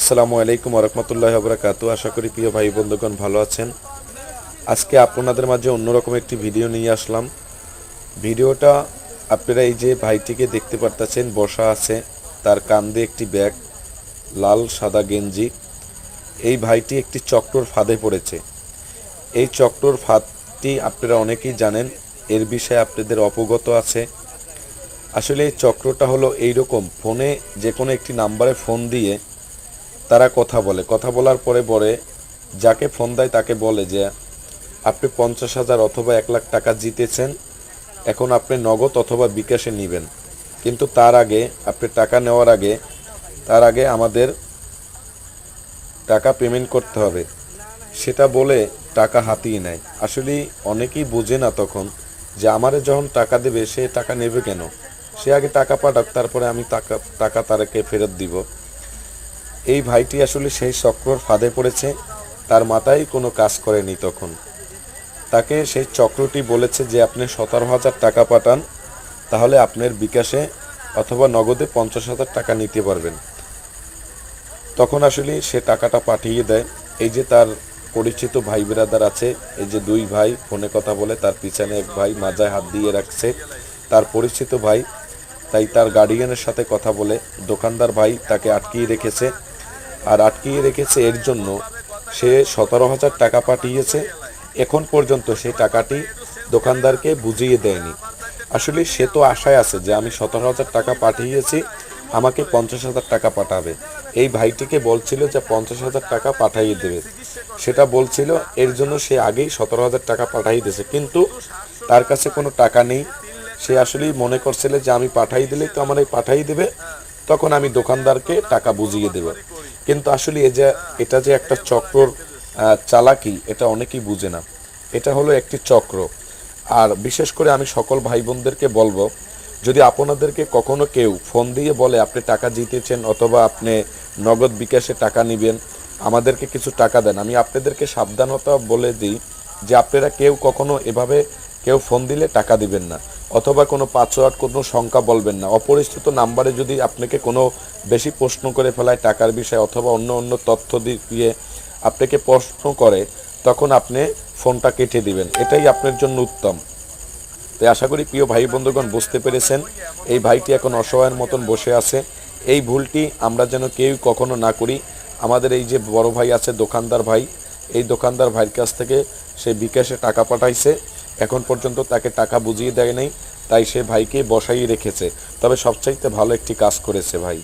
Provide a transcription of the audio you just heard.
আসসালামু আলাইকুম রহমতুল্লাহ বরাকাতু আশা করি প্রিয় ভাই বন্ধুগণ ভালো আছেন। আজকে আপনাদের মাঝে অন্যরকম একটি ভিডিও নিয়ে আসলাম। ভিডিওটা আপনারা এই যে ভাইটিকে দেখতে পারতেছেন, বসা আছে, তার কান্দে একটি ব্যাগ, লাল সাদা গেঞ্জি। এই ভাইটি একটি চক্রর ফাঁদে পড়েছে। এই চক্রর ফাঁদটি আপনারা অনেকেই জানেন, এর বিষয়ে আপনাদের অবগত আছে। আসলে এই চক্রটা হলো এইরকম, ফোনে যে কোনো একটি নাম্বারে ফোন দিয়ে তারা কথা বলে। কথা বলার পরে পরে যাকে ফোন দেয় তাকে বলে যে, আপনি পঞ্চাশ হাজার অথবা এক লাখ টাকা জিতেছেন, এখন আপনি নগদ অথবা বিকাশে নেবেন। কিন্তু তার আগে, আপনি টাকা নেওয়ার আগে, তার আগে আমাদের টাকা পেমেন্ট করতে হবে। সেটা বলে টাকা হাতিয়ে নেয়। আসলে অনেকেই বোঝে না তখন যে, আমারে যখন টাকা দেবে, সে টাকা নেবে কেন? সে আগে টাকা পাঠাক, তারপরে আমি টাকা টাকা তারাকে ফেরত দিব। এই ভাইটি আসলে সেই চক্রর ফাঁদে পড়েছে, তার মাথায় কোনো কাজ করেনি তখন। তাকে সেই চক্রটি বলেছে যে, আপনি সতেরো হাজার টাকা পাঠান, তাহলে আপনার বিকাশে অথবা নগদে পঞ্চাশ হাজার টাকা নিতে পারবেন। তখন আসলে সে টাকাটা পাঠিয়ে দেয়। এই যে তার পরিচিত ভাই বেরাদার আছে, এই যে দুই ভাই, ফোনে কথা বলে, তার পিছনে এক ভাই মাজায় হাত দিয়ে রাখছে, তার পরিচিত ভাই, তাই তার গার্ডিয়ানের সাথে কথা বলে, দোকানদার ভাই তাকে আটকিয়ে রেখেছে আর আটকিয়ে রেখেছে এর জন্য। সে সতেরো হাজার টাকা পাঠিয়েছে। এখন পর্যন্ত সে টাকাটি দোকানদারকে বুঝিয়ে দেয়নি। আসলে সে তো আশায় আছে যে আমি সতেরো হাজার টাকা পাঠিয়েছি, আমাকে পঞ্চাশ হাজার টাকা পাঠাবে। এই ভাইটিকে বলছিল যে পঞ্চাশ হাজার টাকা পাঠাইয়ে দেবে। সেটা বলছিল, এর জন্য সে আগেই সতেরো হাজার টাকা পাঠাই দিয়েছে। কিন্তু তার কাছে কোনো টাকা নেই। সে আসলেই মনে করছিল যে আমি পাঠাই দিলেই তো আমার এই পাঠাই দেবে। তখন আমি দোকানদারকে টাকা বুঝিয়ে দেব। কিন্তু আসলে এ যে, এটা যে একটা চক্রর চালাকি, এটা অনেকেই বুঝে না। এটা হলো একটি চক্র। আর বিশেষ করে আমি সকল ভাই বোনদেরকে বলব, যদি আপনাদেরকে কখনো কেউ ফোন দিয়ে বলে, আপনি টাকা জিতেছেন অথবা আপনি নগদ বিকাশে টাকা নেবেন, আমাদেরকে কিছু টাকা দেন। আমি আপনাদেরকে সাবধানতা বলে দিই যে, আপনারা কেউ কখনো এভাবে কেউ ফোন দিলে টাকা দিবেন না। অথবা কোনো পাসওয়ার্ড, কোনো সংখ্যা বলবেন না। অপরিচিত নাম্বারে যদি আপনাকে কোনো বেশি প্রশ্ন করে ফেলায় টাকার বিষয়ে অথবা অন্য অন্য তথ্য দিয়ে আপনাকে প্রশ্ন করে, তখন আপনি ফোনটা কেটে দিবেন। এটাই আপনার জন্য উত্তম। তাই আশা করি প্রিয় ভাই বন্ধুগণ বুঝতে পেরেছেন, এই ভাইটি এখন অসহায়ের মতন বসে আছে। এই ভুলটি আমরা যেন কেউ কখনো না করি। আমাদের এই যে বড় ভাই আছে দোকানদার ভাই, এই দোকানদার ভাইয়ের কাছ থেকে সে বিকাশে টাকা পাঠাইছে। এখন পর্যন্ত তাকে টাকা বুঝিয়ে দেয় নাই, তাই সে ভাইকে বসাই রেখেছে। তবে সবচাইতে ভালো একটি কাজ করেছে ভাই।